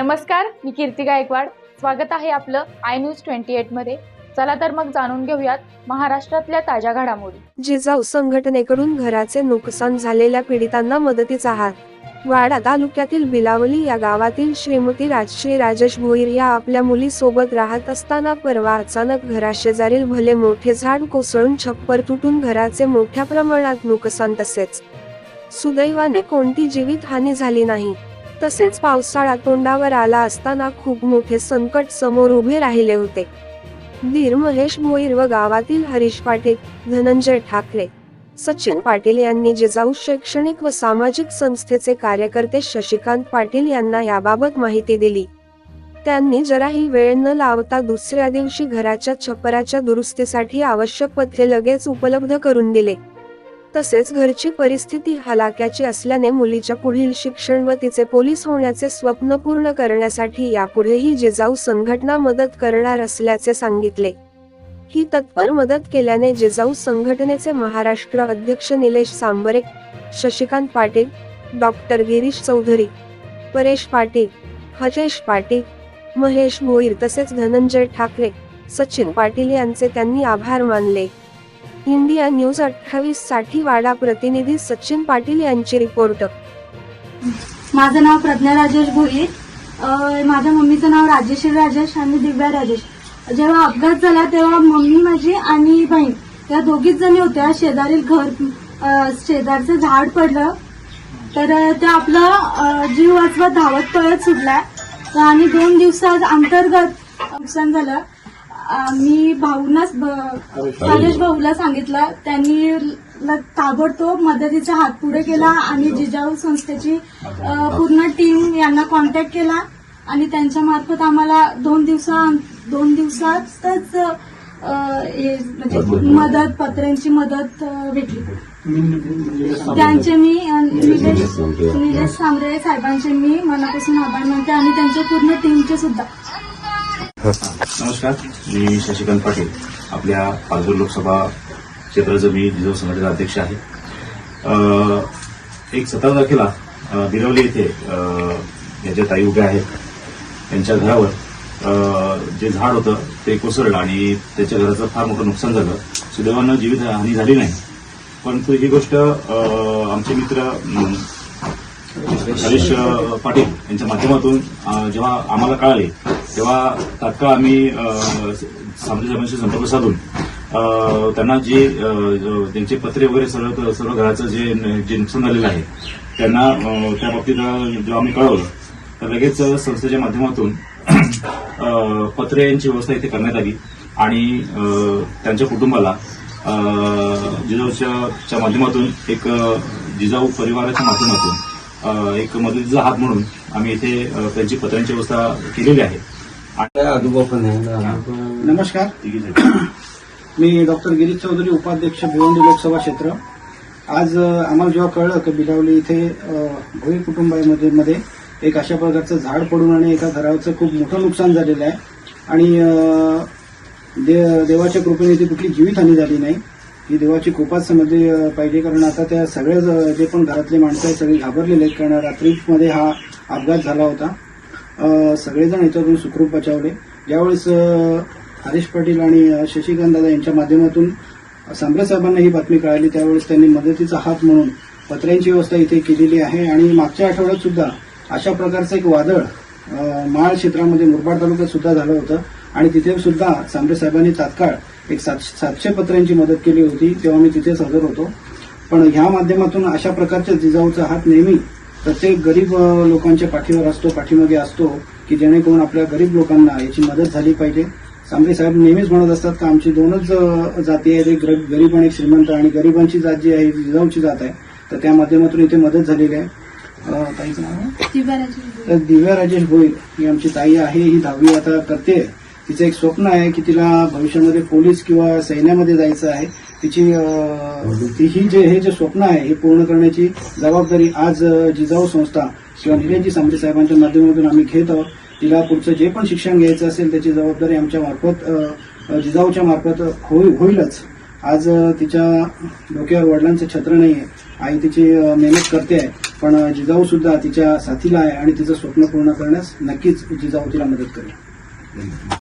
नमस्कार मी कीर्ती गायकवाड. स्वागत आहे आपलं आय न्यूज ट्वेंटी एटमध्ये. चला तर मग जाणून घेऊयात महाराष्ट्रातल्या ताज्या घडामोडी. जिजाऊ संघटनेकडून घराचे नुकसान झालेल्या पीडितांना मदतीचा हात. वाडा तालुक्यातील बिलावली या गावातील श्रीमती राजश्री राजेश भोईर या आपल्या मुलीसोबत राहत असताना परवा अचानक घराशेजारील भले मोठे झाड कोसळून छप्पर तुटून घराचे मोठ्या प्रमाणात नुकसान तसेच. सुदैवाने कोणती जीवित हानी झाली नाही. तसेच पावसाळा तोंडावर आला असताना खूप मोठे संकट समोर उभे राहिले होते. धीर महेश भोईर व गावातील हरीश पाटील धनंजय ठाकरे सचिन पाटील यांनी जिजाऊ शैक्षणिक व सामाजिक संस्थेचे कार्यकर्ते शशिकांत पाटील यांना याबाबत माहिती दिली. त्यांनी जराही वेळ न लावता दुसऱ्या दिवशी घराच्या छप्पराच्या दुरुस्तीसाठी आवश्यक पथ्ये लगेच उपलब्ध करून दिले. तसेच घरची परिस्थिती हलाक्याची असल्याने मुलीच्या पुढील शिक्षण व तिचे पोलीस होण्याचे स्वप्न पूर्ण करण्यासाठी यापुढेही जिजाऊ संघटना मदत करणार असल्याचे सांगितले. ही तत्पर मदत केल्याने जिजाऊ संघटनेचे महाराष्ट्र अध्यक्ष निलेश सांबरे शशिकांत पाटील डॉक्टर गिरीश चौधरी परेश पाटील हजेश पाटील महेश भोईर तसेच धनंजय ठाकरे सचिन पाटील यांचे त्यांनी आभार मानले. इंडिया न्यूज अठ्ठावीससाठी वाडा प्रतिनिधी सचिन पाटील यांची रिपोर्ट. माझं नाव प्रज्ञा राजेश भोईर. माझ्या मम्मीचं नाव राजेश्री राजेश आणि दिव्या राजेश. जेव्हा अपघात झाला तेव्हा मम्मी माझी आणि बहीण या दोघीच जणी होत्या. शेजारील घर शेजारचं झाड पडलं. तर ते आपलं जीव वाचवत धावत पळत सुटला. आणि दोन दिवसात अंतर्गत नुकसान झालं. मी भाऊनाच राजेश भाऊला सांगितलं. त्यांनी ल- ताबडतोब मदतीचा हात पुढे केला आणि जिजाऊ संस्थेची पूर्ण टीम यांना कॉन्टॅक्ट केला. आणि त्यांच्या मार्फत आम्हाला दोन दिवसा दोन दिवसातच हे म्हणजे मदत पत्र्यांची मदत भेटली. त्यांचे मी निलेश निलेश सांबरे साहेबांचे मी मनापासून आभार मानते आणि त्यांच्या पूर्ण टीमचे सुद्धा. नमस्कार मी शशिकांत पाटील. आपल्या पालघर लोकसभा क्षेत्राचं मी रिझर्व संघटनेचा अध्यक्ष आहे. एक सतरा तारखेला बिरवली येथे अ, याच्या ताई उभ्या आहेत त्यांच्या घरावर जे झाड होतं ते कोसळलं आणि त्याच्या घराचं फार मोठं नुकसान झालं. सुदैवानं जीवित हानी झाली नाही. परंतु ही गोष्ट आमचे मित्र हरीश पाटील यांच्या माध्यमातून जेव्हा आम्हाला कळाले तेव्हा तात्काळ आम्ही अ, सामने साहेबांशी संपर्क साधून त्यांना जे त्यांचे पत्रे वगैरे सर्व सर्व घराचं जे जे नुकसान झालेलं आहे त्यांना त्या बाबतीत जेव्हा आम्ही कळवलं तर लगेच संस्थेच्या माध्यमातून पत्रे यांची व्यवस्था इथे करण्यात आली आणि त्यांच्या कुटुंबाला जिजाऊच्या माध्यमातून एक जिजाऊ परिवाराच्या माध्यमातून एक मदतीचा हात म्हणून आम्ही इथे त्यांची पत्र्यांची व्यवस्था केलेली आहे. नमस्कार. मी डॉक्टर गिरीश चौधरी उपाध्यक्ष भिवंडी लोकसभा क्षेत्र. आज आम्हाला जेव्हा कळलं की बिलावली इथे भोई कुटुंबामध्ये मध्ये एक अशा प्रकारचं झाड पडून आणि एका घराचं खूप मोठं नुकसान झालेलं आहे. आणि दे- देवाच्या कृपेने इथे कुठली जीवितहानी झाली नाही. ही देवाची कृपाच समजली पाहिजे कारण आता त्या सगळ्या जे पण घरातले माणसं आहेत सगळे घाबरलेले आहेत कारण रात्रीमध्ये हा अपघात झाला होता. सगळेजण याच्यातून सुखरूप बचावले. ज्यावेळेस हरीश पाटील आणि शशिकांत दादा यांच्या माध्यमातून सांबरे साहेबांना ही बातमी कळाली त्यावेळेस त्यांनी मदतीचा हात म्हणून पत्र्यांची व्यवस्था इथे केलेली आहे. आणि मागच्या आठवड्यात सुद्धा अशा प्रकारचं एक वादळ माळ क्षेत्रामध्ये मुरबाड तालुक्यात सुद्धा झालं होतं. आणि तिथे सुद्धा सांबरे साहेबांनी तात्काळ एक सात सातशे पत्र्यांची मदत केली होती तेव्हा मी तिथेच हजर होतो. पण ह्या माध्यमातून अशा प्रकारच्या जिजाऊचा हात नेहमी प्रत्येक गरीब लोकांच्या पाठीवर असतो पाठीमागे असतो की जेणेकरून आपल्या गरीब लोकांना याची मदत झाली पाहिजे. सांबरे साहेब नेहमीच म्हणत असतात की आमची दोनच जाती आहेत एक गरीब गरीब आणि एक श्रीमंत आणि गरिबांची जात जी आहे जिजाऊची जात आहे. तर त्या माध्यमातून इथे मदत झालेली आहे. ताईचं नाव? दिव्या राजेश भोईर ही आमची ताई आहे ही दहावी आता करते. तिचं एक स्वप्न आहे की तिला भविष्यामध्ये पोलीस किंवा सैन्यामध्ये जायचं आहे. तिची ती ही जे हे जे स्वप्न आहे हे पूर्ण करण्याची जबाबदारी आज जिजाऊ संस्था किंवा निरंजी सांबळे साहेबांच्या माध्यमातून आम्ही घेत आहोत. तिला पुढचं जे पण शिक्षण घ्यायचं असेल त्याची जबाबदारी आमच्या मार्फत जिजाऊच्या मार्फत होई- होईलच. आज तिच्या डोक्यावर वडिलांचं छत्र नाही आहे आई तिची मेहनत करते आहे. पण जिजाऊ सुद्धा तिच्या साथीला आहे आणि तिचं स्वप्न पूर्ण करण्यास नक्कीच जिजाऊ तिला मदत करेल.